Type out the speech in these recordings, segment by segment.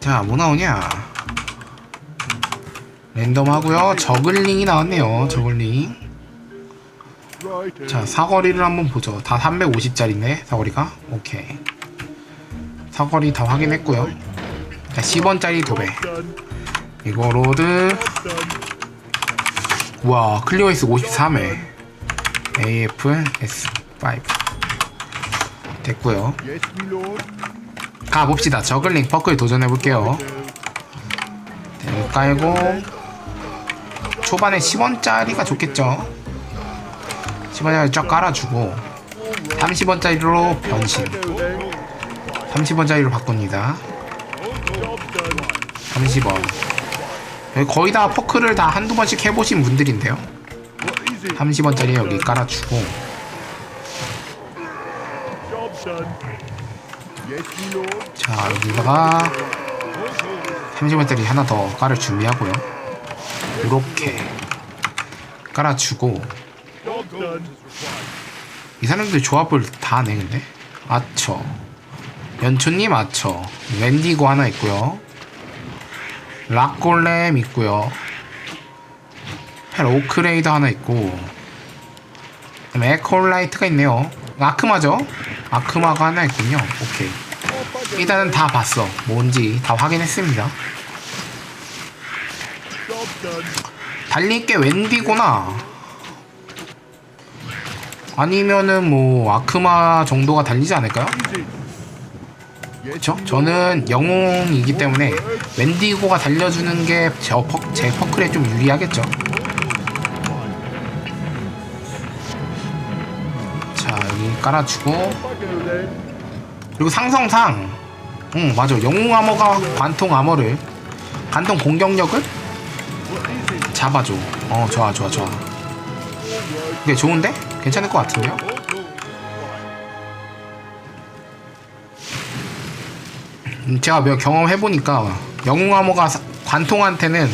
자, 뭐 나오냐? 랜덤 하고요. 저글링이 나왔네요. 저글링. 자, 사거리를 한번 보죠. 다 350짜리네, 사거리가. 오케이. 사거리 다 확인했고요. 자, 10원짜리 도배. 이거 로드. 와, 클리어이스 53회. AF S5. 됐고요. 가봅시다. 저글링 퍼클 도전해볼게요. 네, 깔고 초반에 10원짜리가 좋겠죠 10원짜리 쫙 깔아주고 30원짜리로 변신 30원짜리로 바꿉니다 30원 여기 거의 다 퍼크를 다 한두 번씩 해보신 분들인데요 What is it? 30원짜리 여기 깔아주고 자 여기다가 30원짜리 하나 더 깔을 준비하고요. 이렇게 깔아주고. 이 사람들 조합을 다 하네 근데? 아처. 연초님 아처. 웬디고 하나 있고요. 락골렘 있고요. 헬 오크레이더 하나 있고. 에콜라이트가 있네요 아크마죠 아크마가 하나 있군요 오케이 일단은 다 봤어 뭔지 다 확인했습니다. 달릴 게 웬디구나. 아니면은 뭐 아크마 정도가 달리지 않을까요? Lord. 저는 영웅이기 때문에 웬디고가 달려주는 게 제 퍼클에 좀 유리하겠죠. 깔아주고. 그리고 상성상 응 맞아 영웅 아머가 관통 아머를 관통 공격력을? 잡아줘. 어 좋아 좋아 좋아. 이게 좋은데? 괜찮을 것 같은데요? 음, 제가 몇 경험해보니까 영웅 암호가 사- 관통한테는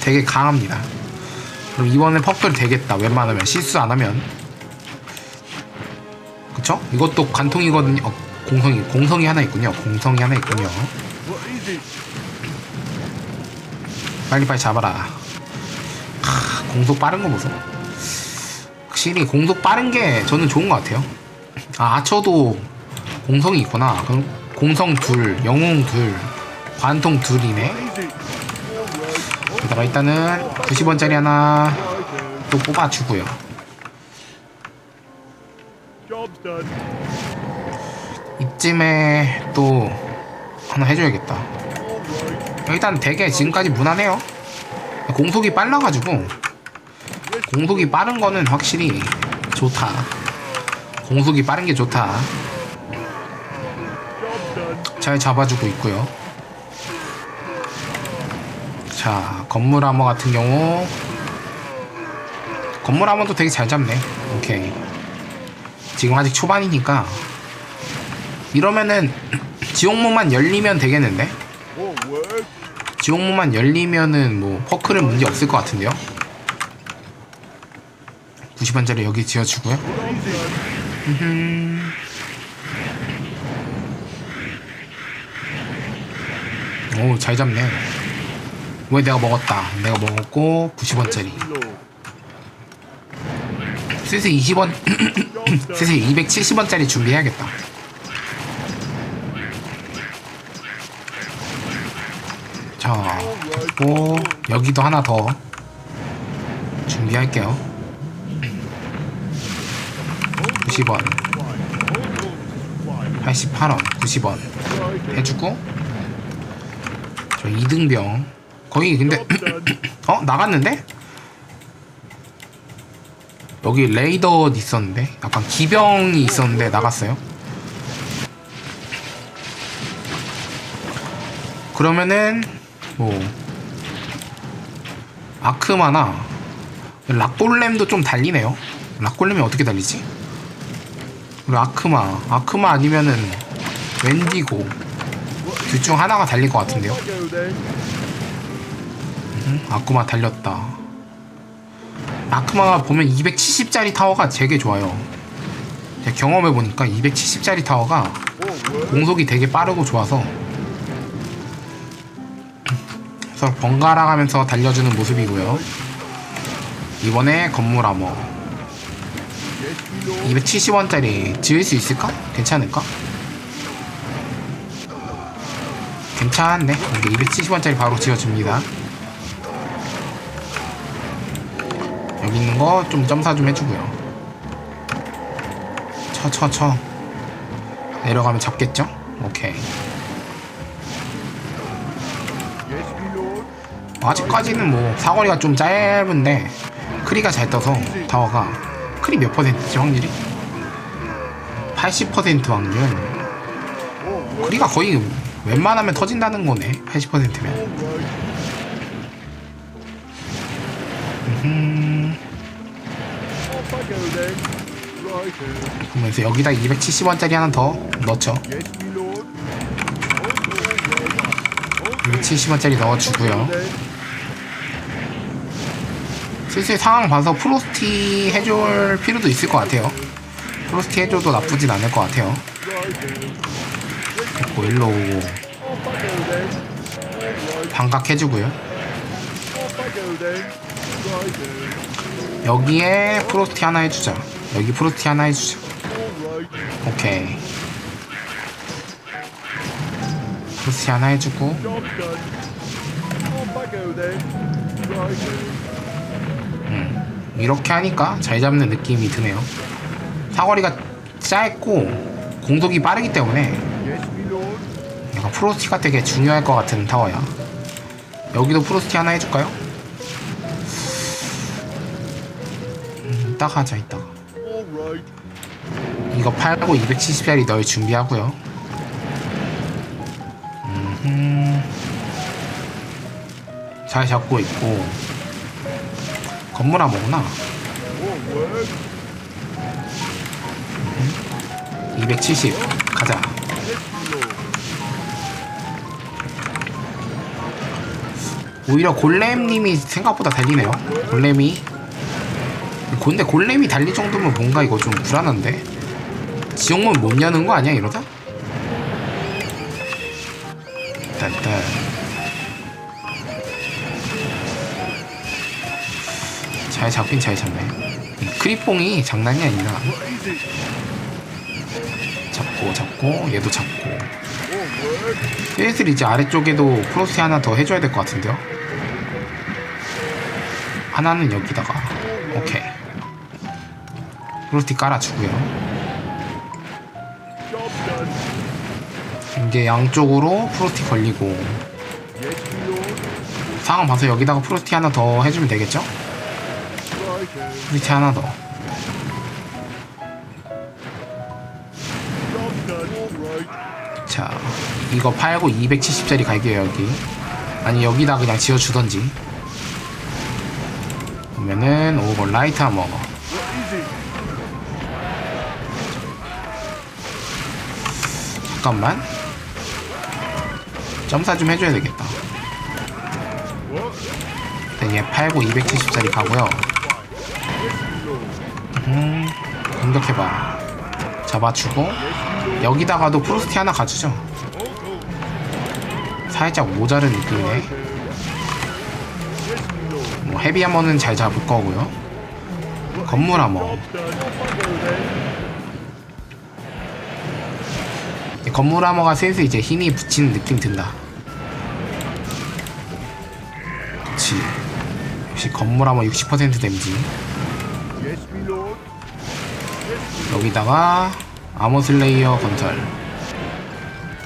되게 강합니다. 그럼 이번에 퍼플 되겠다. 웬만하면 실수 안 하면. 그쵸? 이것도 관통이거든요. 어, 공성이 공성이 하나 있군요. 공성이 하나 있군요. 빨리빨리 잡아라. 하, 공속 빠른 거 보소. 확실히 공속 빠른 게 저는 좋은 것 같아요. 아, 아처도 공성이 있구나. 그럼 공성 둘, 영웅 둘, 관통 둘이네. 게다가 일단은 90원짜리 하나 또 뽑아주고요. 이쯤에 또 하나 해줘야겠다. 일단 되게 지금까지 무난해요. 공속이 빨라가지고 공속이 빠른 거는 확실히 좋다. 공속이 빠른 게 좋다. 잘 잡아주고 있고요. 자, 건물 암호 같은 경우 건물 암호도 되게 잘 잡네. 오케이. 지금 아직 초반이니까 이러면은 지옥문만 열리면 되겠는데? 지옥문만 열리면은 뭐 퍼크는 문제 없을 것 같은데요? 90원짜리 여기 지어주고요. 오, 잘 잡네. 왜 내가 먹었다. 내가 먹었고 90원짜리. Lord. 슬슬 20원, Job done. 슬슬 270원짜리 준비해야겠다. 자, 그리고 여기도 하나 더 준비할게요. 90원, 88원, 90원 해주고 저 2등병 거의 근데. 어 나갔는데? 여기 레이더 있었는데 약간 기병이 있었는데 나갔어요. 그러면은 뭐 아크마나 락골렘도 좀 달리네요. 락골렘이 어떻게 달리지? 그리고 아크마, 아크마 아니면은 웬디고 둘 중 하나가 달릴 것 같은데요. 음, 아크마 달렸다. 아크마가 보면 270짜리 타워가 되게 좋아요. 제가 경험해 보니까 270짜리 타워가. 공속이 되게 빠르고 좋아서 서로 번갈아 가면서 달려주는 모습이고요. 이번에 건물 암호 Yes, my lord. 270원짜리 지을 수 있을까? 괜찮을까? 괜찮네. 이게 270원짜리 바로 지어줍니다. 있는 거 좀 점사 좀 해주고요. 쳐, 쳐, 쳐. 내려가면 잡겠죠? 오케이. Lord. 아직까지는 뭐 사거리가 좀 짧은데 크리가 잘 떠서 타워가 크리 몇 퍼센트지 확률이? 80% 확률. 크리가 거의 웬만하면 터진다는 거네 80%면 All right. 음, 그러면서 여기다 270원짜리 하나 더 넣죠 Yes, my lord. Okay. 270원짜리 넣어주고요. 슬슬 상황 봐서 프로스티 해줄 필요도 있을 것 같아요 프로스티 해줘도 나쁘진 않을 것 같아요. 됐고 일로 오고 Off I go then. All right. 반각 해주고요 여기에 프로스티 하나 해주자 여기 프로스티 하나 해주자. 오케이 프로스티 하나 해주고 here. 이렇게 하니까 잘 잡는 느낌이 드네요 사거리가 짧고 공속이 빠르기 때문에. 약간 프로스티가 되게 중요할 것 같은 타워야 여기도 프로스티 하나 해줄까요? 이따가 하자 이따가. 이거 팔고 270짜리 넣을 준비하고요. 잘 잡고 있고 건물 안 먹구나. All work. 270 가자. 오히려 골렘님이 생각보다 달리네요. 골렘이. 근데 골렘이 달릴 정도면 뭔가 이거 좀 불안한데. 지옥문 못 여는 거 아니야 이러다? 일단 잘 잡긴 잘 잡네. 이 크리뽕이 장난이 아니라? 잡고 잡고 얘도 잡고. 슬슬 이제 아래쪽에도 프로스티 하나 더 해줘야 될 것 같은데요? 하나는 여기다가 프로스티 깔아주고요. 이제 양쪽으로 프로스티 걸리고. 상황 봐서 여기다가 프로스티 하나 더 해주면 되겠죠? 프로스티 하나 더. 자, 이거 팔고 270짜리 갈게요, 여기. 아니, 여기다 그냥 지어주던지. 그러면은, 오버 라이트 하머. 잠깐만. 점사 좀 해줘야 되겠다. 일단 얘 팔고 270짜리 가고요. 음, 공격해봐. 잡아주고. 여기다가도 프로스티 하나 가주죠. 살짝 모자른 느낌이네. 뭐, 헤비 하머는 잘 잡을 거고요. 건물 하머. 건물 하머가 슬슬 이제 힘이 붙이는 느낌 든다. 그치. 역시 건물 하머 60% 데미지. 여기다가 아머 슬레이어 건설.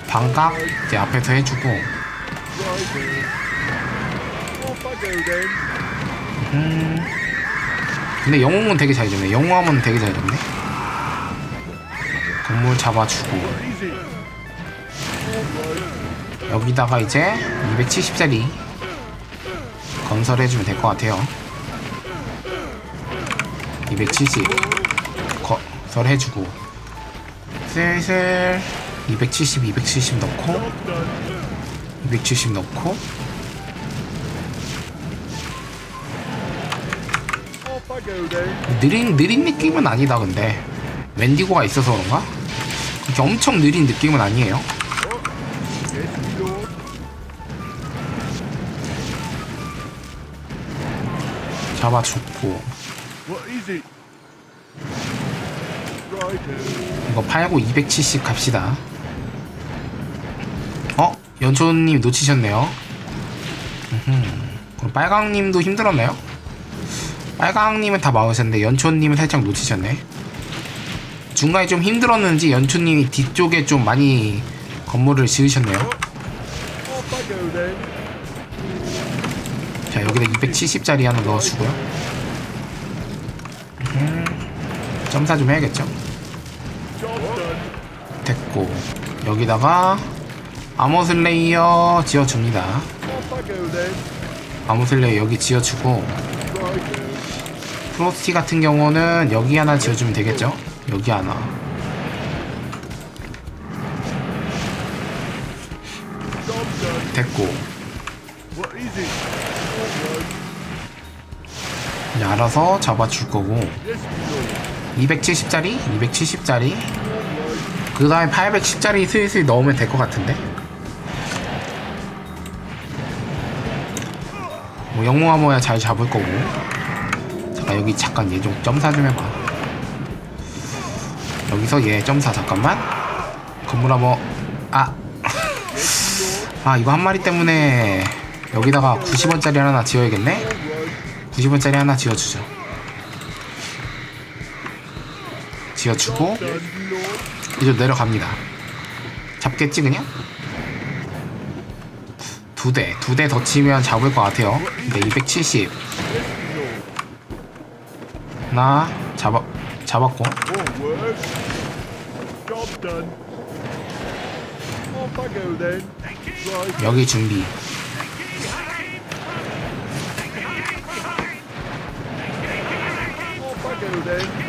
반각 이제 앞에서 해주고. 음. 근데 영웅은 되게 잘 잡네. 영웅 하머는 되게 잘 잡네. 건물 잡아주고. 여기다가 이제 270짜리 건설해주면 될 것 같아요. 270 건설해주고 슬슬 270, 270 넣고 Job done. 270 넣고. 느린 느린 느낌은 아니다 근데 웬디고가 있어서 그런가? 엄청 느린 느낌은 아니에요. 잡아 죽고. 이거 팔고 270 갑시다. 어? 연초님 놓치셨네요. 그럼 빨강님도 힘들었나요? 빨강님은 다 막으셨는데 연초님은 살짝 놓치셨네. 중간에 좀 힘들었는지 연초님이 뒤쪽에 좀 많이 건물을 지으셨네요. 여기다 270짜리 하나 넣어주고요. 음, 점사 좀 해야겠죠? 됐고 여기다가 아모슬레이어 지어줍니다. 아모슬레이어 여기 지어주고. 프로스티 같은 경우는 여기 하나 지어주면 되겠죠? 여기 하나 알아서 잡아줄 거고 Yes, my lord. 270짜리 270짜리 Alright. 그 다음에 810짜리 슬슬 넣으면 될 것 같은데 뭐 영웅하모야 잘 잡을 거고 잠깐 여기 잠깐 얘 좀 점사 좀 해봐 여기서 얘 점사 잠깐만 건물 한번 아! 아 이거 한 마리 때문에 여기다가 90원짜리 하나 지어야겠네. 90원짜리 하나 지어주죠 지어주고. 이제 내려갑니다. 잡겠지 그냥? 두 대, 두 대 더 치면 잡을 것 같아요. 근데 270 Yes, my lord. 하나 잡아 잡았고. 여기 준비.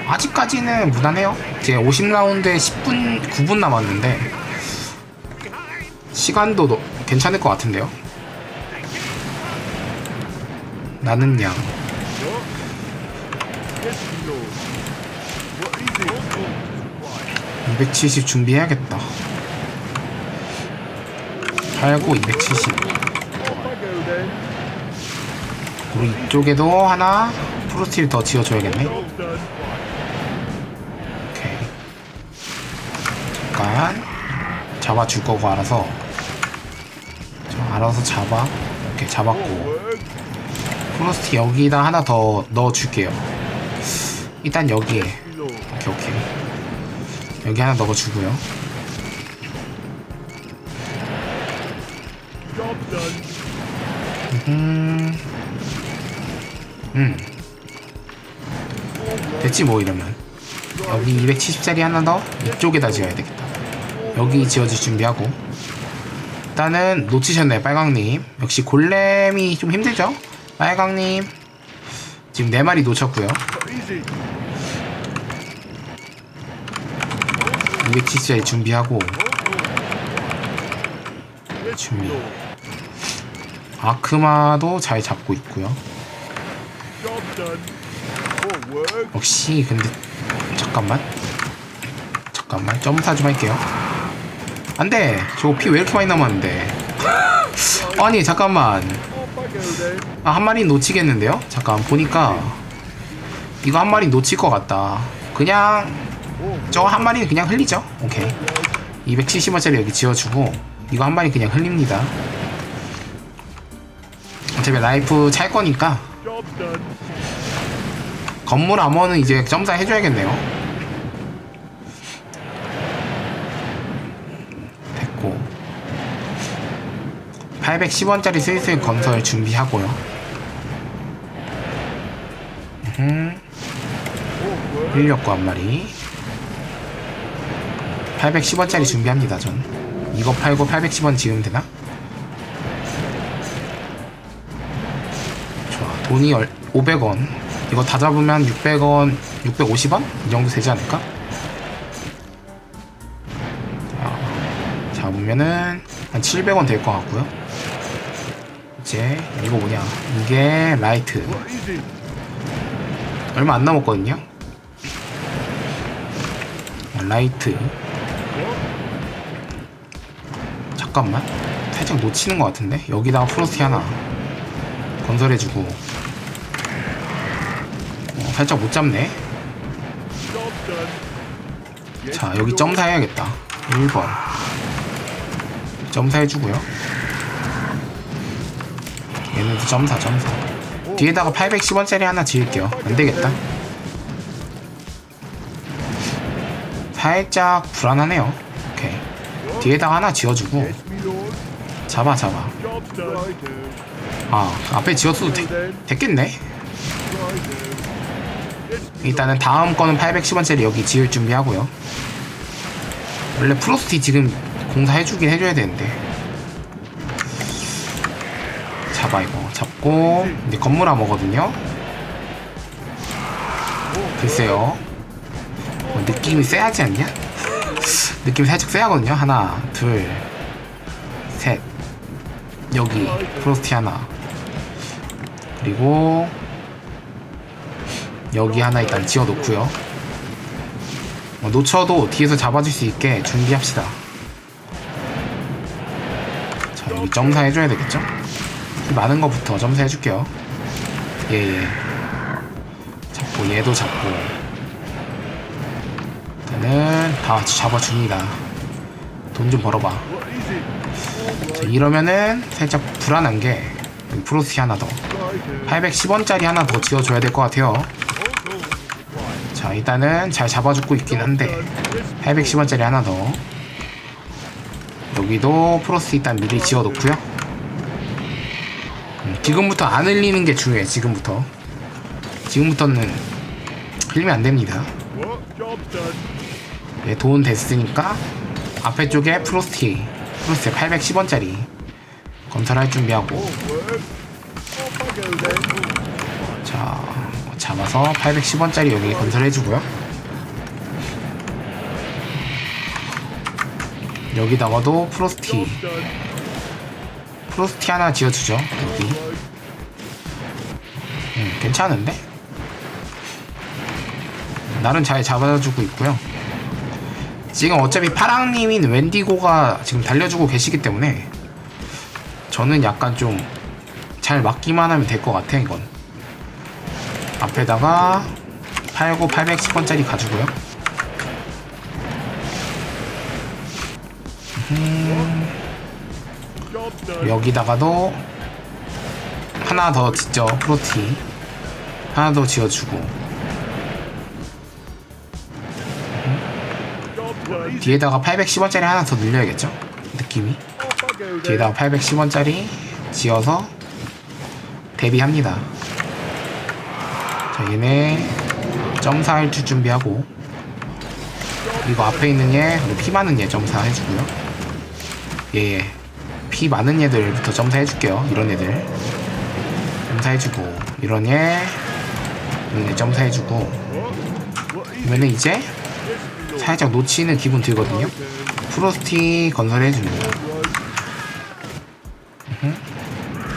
아직까지는 무난해요. 이제 50라운드에 10분 9분 남았는데 시간도 너- 괜찮을 것 같은데요. 나는 양 What? Yes, my lord. What is it? 270 준비해야겠다. 팔고 270. Off I go then. 우리 이쪽에도 하나 프로스틸 더 지어줘야겠네. 오케이. 잠깐 잡아줄 거고 알아서. 저 알아서 잡아. 오케이 잡았고. 프로스트 여기다 하나 더 넣어줄게요. 일단 여기에. 오케이 오케이. 여기 하나 넣어주고요. 됐지 뭐 이러면. 여기 270짜리 하나 더 이쪽에다 지어야 되겠다. 여기 지어줄 준비하고. 일단은 놓치셨네요 빨강님. 역시 골렘이 좀 힘들죠? 빨강님. 지금 네 마리 놓쳤고요. What is it? 270짜리 준비하고 준비. 아크마도 잘 잡고 있고요. 역시 근데 잠깐만. 잠깐만 점사 좀 할게요. 안돼. 저거 피 왜 이렇게 많이 남았는데. 아니 잠깐만. 아, 한 마리 놓치겠는데요? 잠깐 보니까 이거 한 마리 놓칠 것 같다. 그냥. 저거 한 마리는 그냥 흘리죠? 오케이. 270원짜리 여기 지어주고 이거 한 마리 그냥 흘립니다. 어차피 라이프 찰 거니까. 건물 암호는 이제 점사 해줘야겠네요. 됐고 810원짜리 슬슬 건설 준비하고요. 흘렸고 한 마리. 810원짜리 준비합니다 전. 이거 팔고 810원 지으면 되나? 좋아 돈이 500원 이거 다 잡으면 600원 650원? 이 정도 되지 않을까? 자, 잡으면은 한 700원 될 것 같고요. 이제 이거 뭐냐? 이게 라이트? 얼마 안 남았거든요. 아, 라이트. 잠깐만. 살짝 놓치는 것 같은데? 여기다가 프로스티 하나 건설해주고. 어, 살짝 못 잡네. 자, 여기 lord. 점사 해야겠다. 1번. 점사 해주고요. 얘네도 점사, 점사. 뒤에다가 810원짜리 하나 지을게요. 안 되겠다. 살짝 불안하네요. 오케이. 뒤에다가 하나 지어주고. 잡아, 잡아. 아, 앞에 지었어도 되, 됐겠네? 일단은 다음 거는 810원짜리 여기 지을 준비하고요. 원래 프로스티 지금 공사해주긴 해줘야 되는데. 잡아 이거 잡고 이제 건물 암호거든요. 글쎄요. 뭐 느낌이 세하지 않냐? 느낌이 살짝 세하거든요. 하나, 둘, 셋. 여기 프로스티 하나. 그리고 여기 하나 일단 지어 놓고요. 어, 놓쳐도 뒤에서 잡아줄 수 있게 준비합시다. 자 여기 점사 해줘야 되겠죠? 이 많은 거부터 점사 해줄게요. 예예. 잡고 얘도 잡고. 일단은 다 잡아줍니다. 돈 좀 벌어봐. 자, 이러면은 살짝 불안한 게 프로스티 하나 더. Right. 810원짜리 하나 더 지어줘야 될 것 같아요. 자, 일단은 잘 잡아주고 있긴 한데, 810원짜리 하나 더. 여기도 프로스 일단 미리 지어놓고요. 음, 지금부터 안 흘리는 게 중요해, 지금부터. 지금부터는 흘리면 안 됩니다. 예, 돈 됐으니까, 앞에 쪽에 프로스티, 프로스티 810원짜리 건설할 준비하고, 잡아서 810원짜리 여기 건설해주고요. 여기다가도 프로스티. 프로스티 하나 지어주죠. 여기. 음, 괜찮은데? 나름 잘 잡아주고 있고요. 지금 어차피 파랑님인 웬디고가 지금 달려주고 계시기 때문에 저는 약간 좀잘 막기만 하면 될 것 같아, 이건. 앞에다가 팔고 810원짜리 가지고요. Done. 여기다가도 하나 더 짓죠 프로티 하나 더 지어주고 done. 뒤에다가 810원짜리 하나 더 늘려야겠죠 느낌이. 뒤에다가 810원짜리 지어서 대비합니다 자 얘네 점사 할 줄 준비하고. 그리고 앞에 있는 얘 피 많은 얘 점사 해주고요. 예, 피 많은 얘들부터 점사 해줄게요 이런 애들. 점사 해주고 이런 얘 이런 얘 점사 해주고. What is 그러면은 이제. 살짝 놓치는 기분 들거든요. 프로스티 건설해줍니다.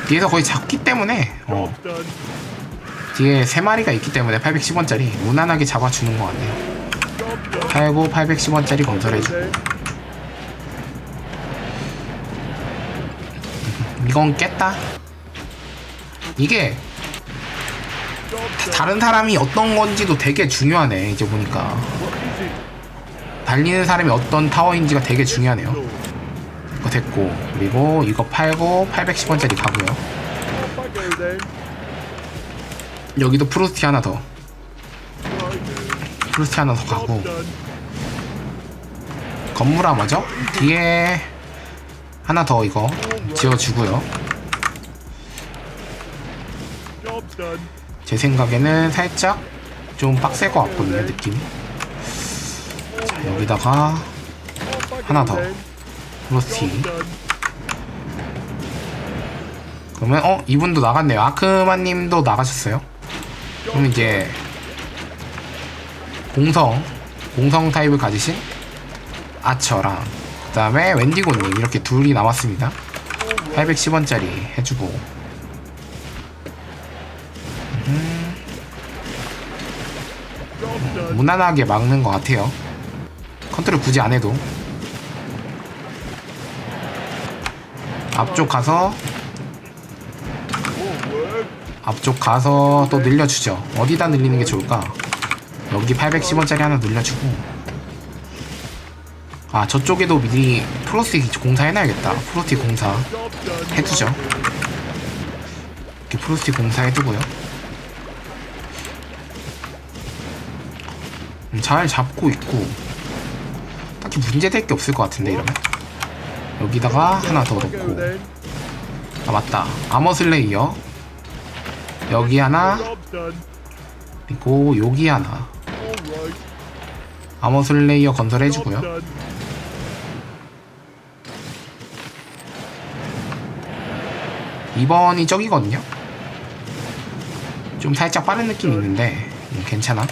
뒤에서 거의 작기 때문에 어. 뒤에 세 마리가 있기 때문에 810원짜리 무난하게 잡아주는 것 같네요. 팔고 810원짜리 건설해주고. 이건 깼다. 이게. 다른 사람이 어떤 건지도 되게 중요하네. 이제 보니까? 달리는 사람이 어떤 타워인지가 되게 중요하네요. 이거 됐고 그리고 이거 팔고 810원짜리 가고요. 여기도 프로스티 하나 더. 프로스티 하나 더 가고. 건물 아마죠? 뒤에 하나 더 이거 지어주고요. 제 생각에는 살짝 좀 빡셀 것 같거든요 느낌이 자, 여기다가 하나 더. 프로스티. 그러면 어 이분도 나갔네요 아크마님도 나가셨어요 그럼 이제 공성 공성 타입을 가지신 아처랑 그 다음에 웬디고님 이렇게 둘이 남았습니다 810원짜리 해주고 Job's done. 무난하게 막는 것 같아요 컨트롤 굳이 안 해도 앞쪽 가서. 앞쪽 가서 또 늘려주죠. 어디다 늘리는 게 좋을까? 여기 810원짜리 하나 늘려주고. 아 저쪽에도 미리 프로스틱 공사 해놔야겠다. 프로스틱 공사. 해두죠. 이렇게 프로스틱 공사 해두고요. 음, 잘 잡고 있고. 딱히 문제될 게 없을 것 같은데 이러면? 여기다가 하나 더 넣고. 아 맞다. 아머슬레이어 여기 하나. 그리고 여기 하나. 아머슬레이어 건설해주고요 done. 이번이 저기거든요 좀 살짝 빠른 느낌이 있는데 음, 괜찮아.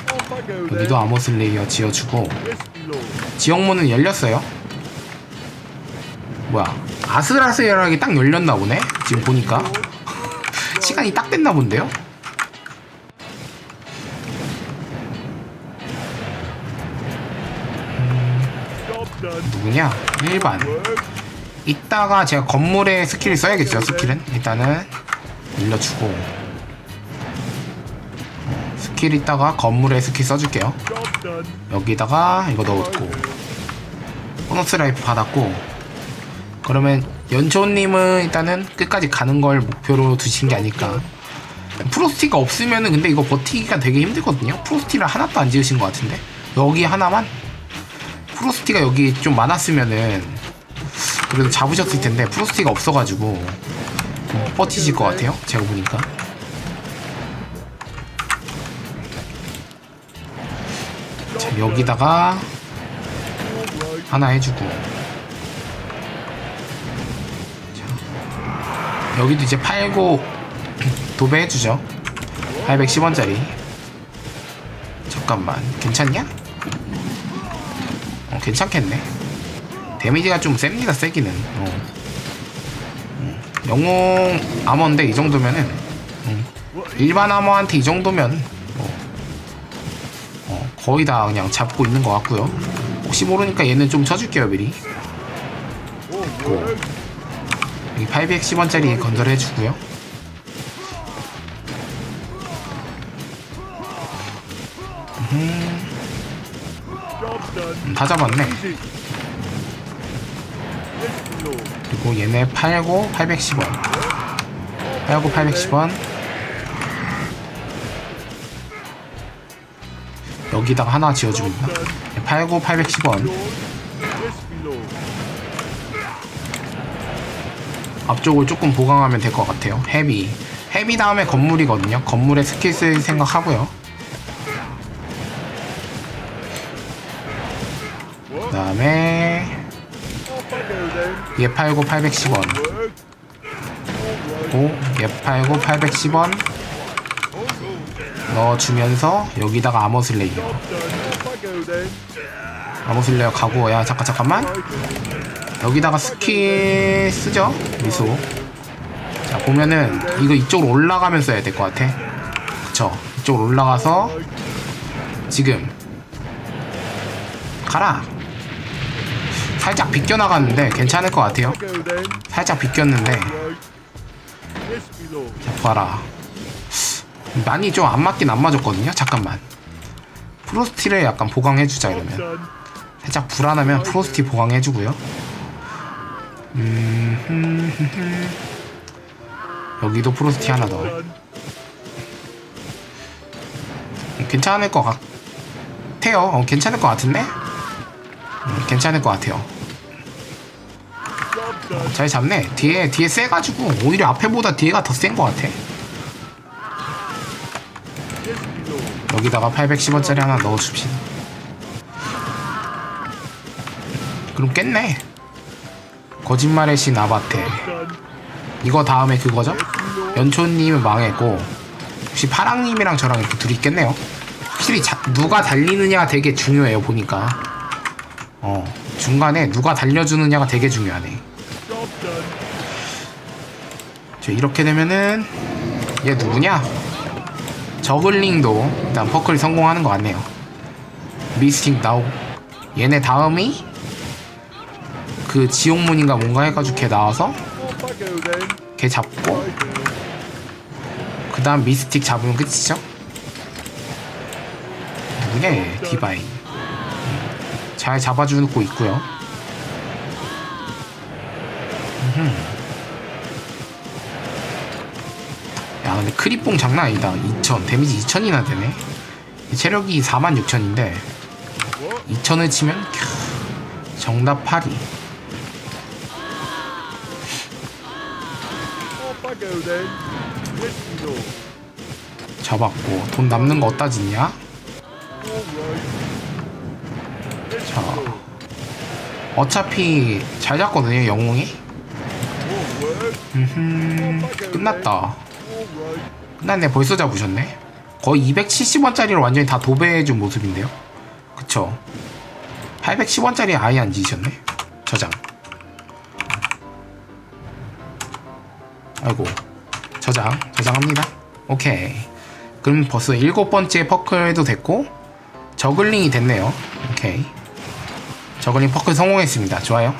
여기도 아머슬레이어 지어주고. 지역문은 열렸어요 뭐야 아슬아슬하게 딱 열렸나 보네 지금 보니까 시간이 딱 됐나 본데요. 누구냐 일반 Work. 이따가 제가 건물에 스킬을 써야겠죠 스킬은 일단은 늘려주고 스킬 이따가 건물에 스킬 써줄게요. 여기다가 이거 넣었고 보너스 라이프 받았고 그러면 연초님은 일단은 끝까지 가는 걸 목표로 두신 게 아닐까. 프로스티가 없으면은 근데 이거 버티기가 되게 힘들거든요. 프로스티를 하나도 안 지으신 것 같은데. 여기 하나만? 프로스티가 여기 좀 많았으면은 그래도 잡으셨을 텐데 프로스티가 없어가지고 못 버티실 것 같아요. 제가 보니까. 자 여기다가. 하나 해주고 여기도 이제 팔고 도배해주죠 810원짜리 잠깐만 괜찮냐? 어 괜찮겠네 데미지가 좀 셉니다 세기는 어. 음, 영웅 아머인데 이 정도면은 음, 일반 아머한테 이 정도면 뭐, 어, 거의 다 그냥 잡고 있는 것 같고요 혹시 모르니까 얘는 좀 쳐줄게요 미리 고 right. 여기 810원짜리 건설해 주고요. Job's done. 음, 다 잡았네. 그리고 얘네 팔고 810원. 팔고 810원. 여기다가 하나 지어줍니다 네, 팔고 810원 앞쪽을 조금 보강하면 될 것 같아요 헤비 헤비 다음에 건물이거든요 건물에 스킬 쓸 생각하고요 그 다음에. 얘 팔고 810원 Work. All right. 고, 얘 팔고 810원 넣어주면서 여기다가 아머슬레이어. 아머슬레이어 가고 야 잠깐 잠깐만 여기다가 스킬 쓰죠? 미소. 자 보면은 이거 이쪽으로 올라가면서 해야 될 것 같아. 그쵸? 이쪽으로 올라가서 지금 가라. 살짝 비껴나갔는데 괜찮을 것 같아요. 살짝 비꼈는데. 자 봐라. 많이 좀 안 맞긴 안 맞았거든요? 잠깐만. 프로스티를 약간 보강해주자 이러면. 살짝 불안하면 프로스티 보강해주고요 음. 여기도 프로스티 하나 더 Done. 괜찮을 것 같아요 어, 괜찮을 것 같은데 음, 괜찮을 것 같아요 done. 잘 잡네 뒤에 뒤에 세가지고 오히려 앞에보다 뒤에가 더 센 것 같아. 여기다가 810원짜리 하나 넣어줍시다 그럼 깼네 거짓말의 신 아바테. 이거 다음에 그거죠? 연초님은 망했고 혹시 파랑님이랑 저랑 이렇게 둘이 있겠네요 확실히 자- 누가 달리느냐가 되게 중요해요 보니까 어 중간에 누가 달려주느냐가 되게 중요하네. 저 이렇게 되면은 얘 누구냐? 저글링도 일단 퍼클 성공하는 것 같네요 미스틱 나오고 얘네 다음이 그 지옥문인가 뭔가 해가지고 걔 나와서. 걔 잡고. 그 다음 미스틱 잡으면 끝이죠? 누구네 디바인 잘 잡아주고 있고요 야 근데 크리뽕 장난 아니다 2000 데미지 2000이나 되네 체력이 46,000인데 2000을 치면 캬, 정답 8이 잡았고 돈 남는 거 어디다 짓냐? 자. 어차피 잘 잡거든요 영웅이 All work. 음 끝났다. 끝났네 벌써 잡으셨네 거의 270원짜리를 완전히 다 도배해준 모습인데요 그쵸 810원짜리 아예 안 지으셨네 저장 아이고 저장 저장합니다. 오케이. 그럼 벌써 일곱 번째 퍼클도 됐고 저글링이 됐네요. 오케이. 저글링 퍼클 성공했습니다. 좋아요